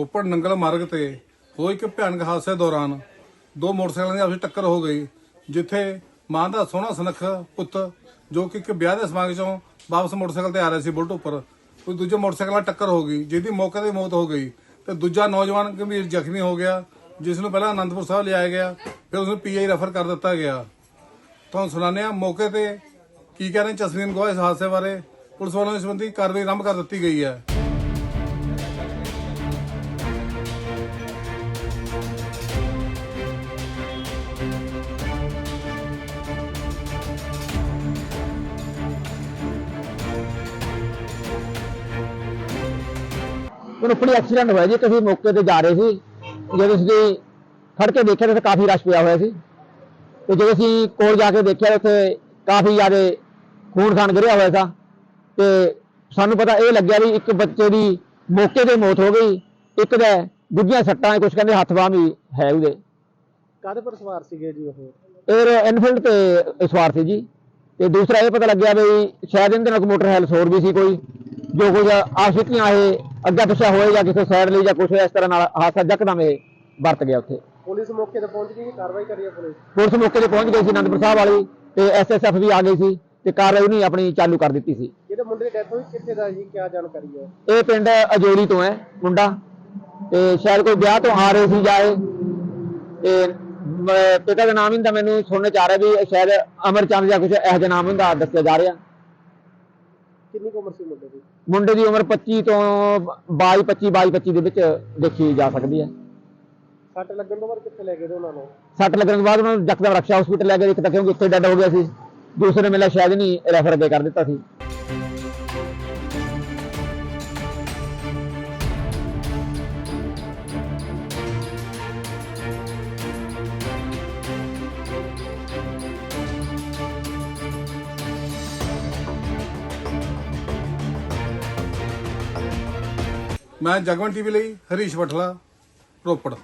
ਰੋਪੜ ਨੰਗਲ ਮਾਰਗ ਤੇ ਹੋਈ ਇੱਕ ਭਿਆਨਕ ਹਾਦਸੇ ਦੌਰਾਨ ਦੋ ਮੋਟਰਸਾਈਕਲਾਂ ਦੀ ਆਪਸ ਵਿੱਚ ਟੱਕਰ ਹੋ ਗਈ, ਜਿੱਥੇ ਮਾਂ ਦਾ ਸੋਹਣਾ ਸੁਨੱਖ ਪੁੱਤ, ਜੋ ਕਿ ਇੱਕ ਵਿਆਹ ਦੇ ਸਮਾਗਮ ਚੋਂ ਵਾਪਸ ਮੋਟਰਸਾਈਕਲ ਤੇ ਆ ਰਿਹਾ ਸੀ ਬੁਲਟ ਉੱਪਰ ਕੋਈ ਦੂਜੇ ਮੋਟਰਸਾਈਕਲ ਨਾਲ ਟੱਕਰ ਹੋ ਗਈ, ਜਿਹਦੀ ਮੌਕੇ ਤੇ ਮੌਤ ਹੋ ਗਈ। ਤੇ ਦੂਜਾ ਨੌਜਵਾਨ ਗੰਭੀਰ ਜ਼ਖਮੀ ਹੋ ਗਿਆ, ਜਿਸ ਨੂੰ ਪਹਿਲਾਂ ਆਨੰਦਪੁਰ ਸਾਹਿਬ ਲਿਆਇਆ ਗਿਆ, ਫਿਰ ਉਸ ਨੂੰ ਪੀਆਈ ਰੈਫਰ ਕਰ ਦਿੱਤਾ ਗਿਆ। ਤੁਹਾਨੂੰ ਸੁਣਾਉਂਦੇ ਹਾਂ, ਮੌਕੇ ਤੇ ਕੀ ਕਹਿ ਰਹੇ ਚਸ਼ਮੀਨ ਗੋਹਾ ਇਸ ਹਾਦਸੇ ਬਾਰੇ? ਪੁਲਿਸ ਵੱਲੋਂ ਇਸ ਸੰਬੰਧੀ ਕਾਰਵਾਈ ਆਰੰਭ ਕਰ ਦਿੱਤੀ ਗਈ ਹੈ। ਉਹਨੂੰ ਪੁਲੀ ਐਕਸੀਡੈਂਟ ਹੋਇਆ ਜੀ ਤੁਸੀਂ ਮੌਕੇ ਤੇ ਜਾ ਰਹੇ ਸੀ। ਜਦੋਂ ਅਸੀਂ ਖੜ ਕੇ ਦੇਖਿਆ ਤਾਂ ਕਾਫੀ ਰਸ਼ ਪਿਆ ਹੋਇਆ ਸੀ। ਤੇ ਜਦੋਂ ਅਸੀਂ ਕੋਲ ਜਾ ਕੇ ਦੇਖਿਆ ਉੱਥੇ ਕਾਫੀ ਜ਼ਿਆਦਾ ਖੂਨ ਖਾਨ ਗਿਰਿਆ ਹੋਇਆ ਸੀ। ਤੇ ਸਾਨੂੰ ਪਤਾ ਇਹ ਲੱਗਿਆ ਵੀ ਇੱਕ ਬੱਚੇ ਦੀ ਮੌਕੇ ਤੇ ਮੌਤ ਹੋ ਗਈ। ਇੱਕ ਦਾ ਗੁੱਝੀਆਂ ਸੱਟਾਂ ਕੁਝ ਕਹਿੰਦੇ ਹੱਥ ਬਾਂਹ ਵੀ ਹੈ ਉਹਦੇ। ਕਾਹਦੇ ਪਰ ਸਵਾਰ ਸੀਗੇ ਜੀ ਉਹ? ਇਹ ਇਨਫੀਲਡ ਤੇ ਸਵਾਰ ਸੀ ਜੀ। ਤੇ ਦੂਸਰਾ ਇਹ ਪਤਾ ਲੱਗਿਆ ਵੀ ਸ਼ਾਇਦ ਇਹਦੇ ਨਾਲ ਕੋਈ ਮੋਟਰ ਹੈਲਸ ਹੋਰ ਵੀ ਸੀ ਕੋਈ। ਜੋ ਕੁਝ ਆਸ਼ਿਕੀਆਂ ਇਹ ਅੱਗਾ ਪਿੱਛਾ ਹੋਏ ਜਾਂ ਕਿਸੇ ਸਾਈਡ ਲਈ ਜਾਂ ਕੁਝ ਇਸ ਤਰ੍ਹਾਂ ਨਾਲ ਹਾਦਸਾ ਜਕਦਮ ਇਹ ਵਰਤ ਗਿਆ ਉੱਥੇ। ਪੁਲਿਸ ਮੌਕੇ ਤੇ ਪਹੁੰਚ ਗਈ ਜੀ ਕਾਰਵਾਈ ਕਰੀ ਹੈ ਪੁਲਿਸ। ਪੁਲਿਸ ਮੌਕੇ ਤੇ ਪਹੁੰਚ ਗਈ ਸੀ ਅਨੰਦਪੁਰ ਸਾਹਿਬ ਵਾਲੀ ਤੇ ਐਸਐਸਐਫ ਵੀ ਆ ਗਈ ਸੀ ਤੇ ਕਾਰਵਾਈ ਨਹੀਂ ਆਪਣੀ ਚਾਲੂ ਕਰ ਦਿੱਤੀ ਸੀ। ਜਿਹੜੇ ਮੁੰਡੇ ਦੀ ਡੈਥ ਹੋਈ ਕਿੱਥੇ ਦਾ ਜੀ ਕੀ ਜਾਣਕਾਰੀ ਹੈ? ਇਹ ਪਿੰਡ ਅਜੋੜੀ ਤੋਂ ਹੈ ਮੁੰਡਾ ਤੇ ਸ਼ਾਇਦ ਕੋਈ ਵਿਆਹ ਤੋਂ ਆ ਰਹੇ ਸੀ ਜਾਏ ਤੇ ਪਿਤਾ ਦਾ ਨਾਮ ਹੁੰਦਾ ਮੈਨੂੰ ਸੁਣਨ ਚ ਆ ਰਿਹਾ ਵੀ ਸ਼ਾਇਦ ਅਮਰਚੰਦ ਜਾਂ ਕੁਝ ਇਹੋ ਜਿਹਾ ਨਾਮ ਹੁੰਦਾ ਦੱਸਿਆ ਜਾ ਰਿਹਾ। ਕਿੰਨੀ ਕੁ ਉਮਰ ਸੀ ਮੁੰਡੇ ਦੀ? ਮੁੰਡੇ ਦੀ ਉਮਰ 25 ਤੋਂ 22 25 22 25 ਦੇ ਵਿੱਚ ਦੇਖੀ ਜਾ ਸਕਦੀ ਹੈ। ਸੱਟ ਲੱਗਣ ਤੋਂ ਬਾਅਦ ਕਿੱਥੇ ਲੈ ਗਏ ਤੇ ਉਹਨਾਂ ਨੂੰ? ਸੱਟ ਲੱਗਣ ਤੋਂ ਬਾਅਦ ਉਹਨਾਂ ਨੂੰ ਜਕਦਮ ਰਕਸ਼ਾ ਹਸਪੀਟਲ ਲੈ ਗਏ ਇੱਕ ਤਾਂ ਕਿਉਂਕਿ ਉੱਥੇ ਡੈਡ ਹੋ ਗਿਆ ਸੀ। ਦੂਸਰੇ ਮਿਲਿਆ ਸ਼ਾਇਦ ਨਹੀਂ ਰੈਫਰ ਅੱਗੇ ਕਰ ਦਿੱਤਾ ਸੀ। ਮੈਂ ਜਗਵੰਤ ਟੀਵੀ ਲਈ ਹਰੀਸ਼ ਬਠਲਾ ਰੋਪੜ।